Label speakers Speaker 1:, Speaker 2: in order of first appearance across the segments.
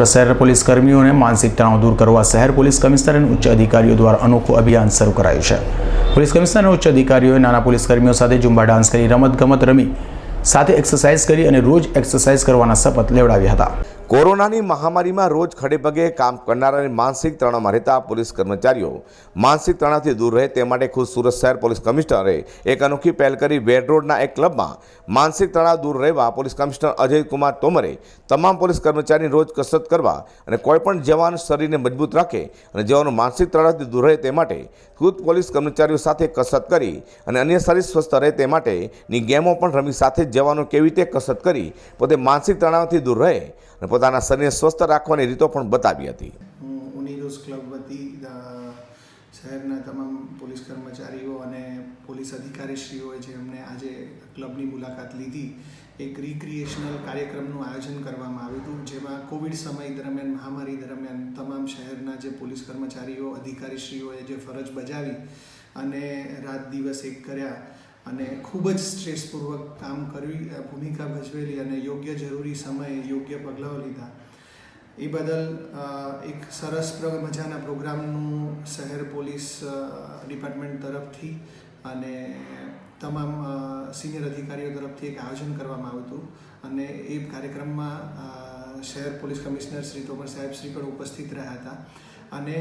Speaker 1: સુરત શહેર પોલીસ કર્મીઓને માનસિક તણાવ દૂર કરવા શહેર પોલીસ કમિશનર અને ઉચ્ચ અધિકારીઓ દ્વારા અનોખું અભિયાન શરૂ કરાયું છે. પોલીસ કમિશનર અને ઉચ્ચ અધિકારીઓએ નાના પોલીસ કર્મીઓ સાથે ઝુંબા ડાન્સ કરી રમત ગમત રમી, સાથે એક્સરસાઇઝ કરી અને રોજ એક્સરસાઇઝ કરવાના શપથ લેવડાવ્યા હતા.
Speaker 2: કોરોનાની મહામારીમાં રોજ ખડેપગે કામ કરનારાની માનસિક તણાવમાં રહેતા પોલીસ કર્મચારીઓ. માનસિક તણાવથી દૂર રહે તે માટે ખુદ સુરત શહેર પોલીસ કમિશનરે એક અનોખી પહેલ કરી વેડ રોડના એક ક્લબમાં માનસિક તણાવ દૂર રહેવા પોલીસ કમિશનર અજય કુમાર તોમરે તમામ પોલીસ કર્મચારીને રોજ કસરત કરવા અને કોઈપણ જવાન શરીરને મજબૂત રાખે અને જવાનો માનસિક તણાવથી દૂર રહે તે માટે ખુદ પોલીસ કર્મચારીઓ સાથે કસરત કરી અને અન્ય શરીર સ્વસ્થ રહે તે માટેની ગેમો પણ રમી સાથે જવાનો કેવી રીતે કસરત કરી, પોતે માનસિક તણાવથી દૂર રહે અને પોતાના શરીરને સ્વસ્થ રાખવાની રીતો પણ બતાવી હતી.
Speaker 3: ઉનીરોઝ ક્લબ વતી શહેરના તમામ પોલીસ કર્મચારીઓ અને પોલીસ અધિકારીશ્રીઓએ જે અમને આજે ક્લબની મુલાકાત લીધી, એક રિક્રિએશનલ કાર્યક્રમનું આયોજન કરવામાં આવ્યું હતું, જેમાં કોવિડ સમય દરમિયાન, મહામારી દરમિયાન તમામ શહેરના જે પોલીસ કર્મચારીઓ, અધિકારીશ્રીઓએ જે ફરજ બજાવી અને રાત દિવસ એક કર્યા. અને ખૂબ જ સ્ટ્રેસપૂર્વક કામ કરવી ભૂમિકા ભજવેલી અને યોગ્ય જરૂરી સમયે યોગ્ય પગલાઓ લીધા. એ બદલ એક સરસ મજાના પ્રોગ્રામનું શહેર પોલીસ ડિપાર્ટમેન્ટ તરફથી અને તમામ સિનિયર અધિકારીઓ તરફથી એક આયોજન કરવામાં આવ્યું હતું. અને એ કાર્યક્રમમાં શહેર પોલીસ કમિશનર શ્રી તોમર સાહેબ શ્રી પણ ઉપસ્થિત રહ્યા હતા. અને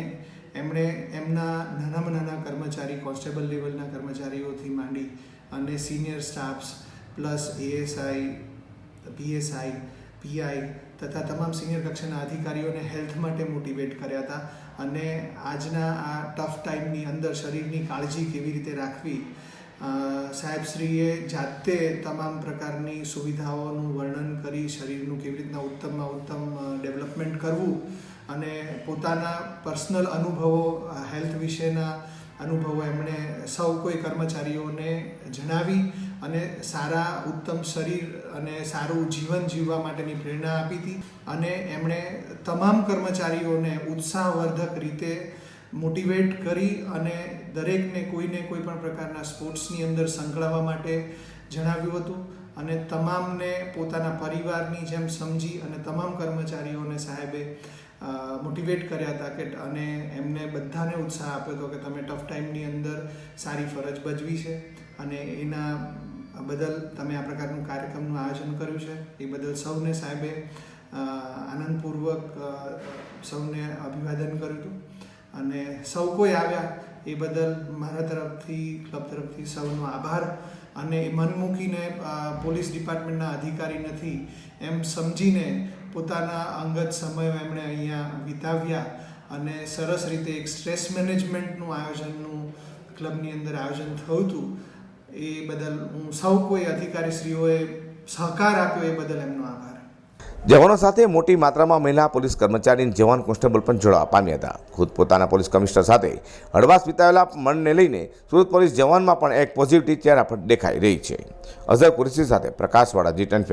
Speaker 3: એમણે એમના નાનામાં નાના કર્મચારી, કોન્સ્ટેબલ લેવલના કર્મચારીઓથી માંડી અને senior staffs plus ASI PSI PI તથા તમામ સિનિયર કક્ષાના અધિકારીઓને હેલ્થ માટે મોટિવેટ કર્યા હતા અને આજના આ ટફ ટાઈમની અંદર શરીરની કાળજી કેવી રીતે રાખવી સાહેબશ્રીએ જાતે તમામ પ્રકારની સુવિધાઓનું વર્ણન કરી શરીરનું કેવી રીતના ઉત્તમમાં ઉત્તમ ડેવલપમેન્ટ કરવું અને પોતાના પર્સનલ અનુભવો હેલ્થ વિશેના અનુભવો એમણે સૌ કોઈ કર્મચારીઓને જણાવી અને સારા ઉત્તમ શરીર અને સારું જીવન જીવવા માટેની પ્રેરણા આપી હતી. અને એમણે તમામ કર્મચારીઓને ઉત્સાહવર્ધક રીતે મોટિવેટ કરી અને દરેકને કોઈને કોઈ પણ પ્રકારના સ્પોર્ટ્સની અંદર સંકળાવવા માટે જણાવ્યું હતું. અને તમામને પોતાના પરિવારની જેમ સમજી અને તમામ કર્મચારીઓને સાહેબે મોટિવેટ કર્યા હતા કે અને એમને બધાને ઉત્સાહ આપ્યો હતો કે તમે ટફ ટાઈમની અંદર સારી ફરજ ભજવી છે અને એના બદલ તમે આ પ્રકારનું કાર્યક્રમનું આયોજન કર્યું છે. એ બદલ સૌને સાહેબે આનંદપૂર્વક સૌને અભિવાદન કર્યું હતું. અને સૌ કોઈ આવ્યા એ બદલ મારા તરફથી ક્લબ તરફથી સૌનો આભાર. અને મન મૂકીને પોલીસ ડિપાર્ટમેન્ટના અધિકારી નથી, એમ સમજીને પોતાના અંગત સમય એમણે અહીંયા વિતાવ્યા અને સરસ રીતે એક સ્ટ્રેસ મેનેજમેન્ટનું આયોજનનું ક્લબની અંદર આયોજન થયું હતું. એ બદલ હું સૌ કોઈ અધિકારીશ્રીઓએ સહકાર આપ્યો એ બદલ એમનો આભાર.
Speaker 2: જવાનો સાથે મોટી માત્રામાં મહિલા પોલીસ કર્મચારી જવાન કોન્સ્ટેબલ પણ જોડાવા પામ્યા હતા. ખુદ પોતાના પોલીસ કમિશનર સાથે હળવાશ વિતાવેલા મનને લઈને સુરત પોલીસ જવાનમાં પણ એક પોઝિટિવિટી ચહેરા દેખાઈ રહી છે. અઝર કુરેશી સાથે પ્રકાશવાળા જી ટેન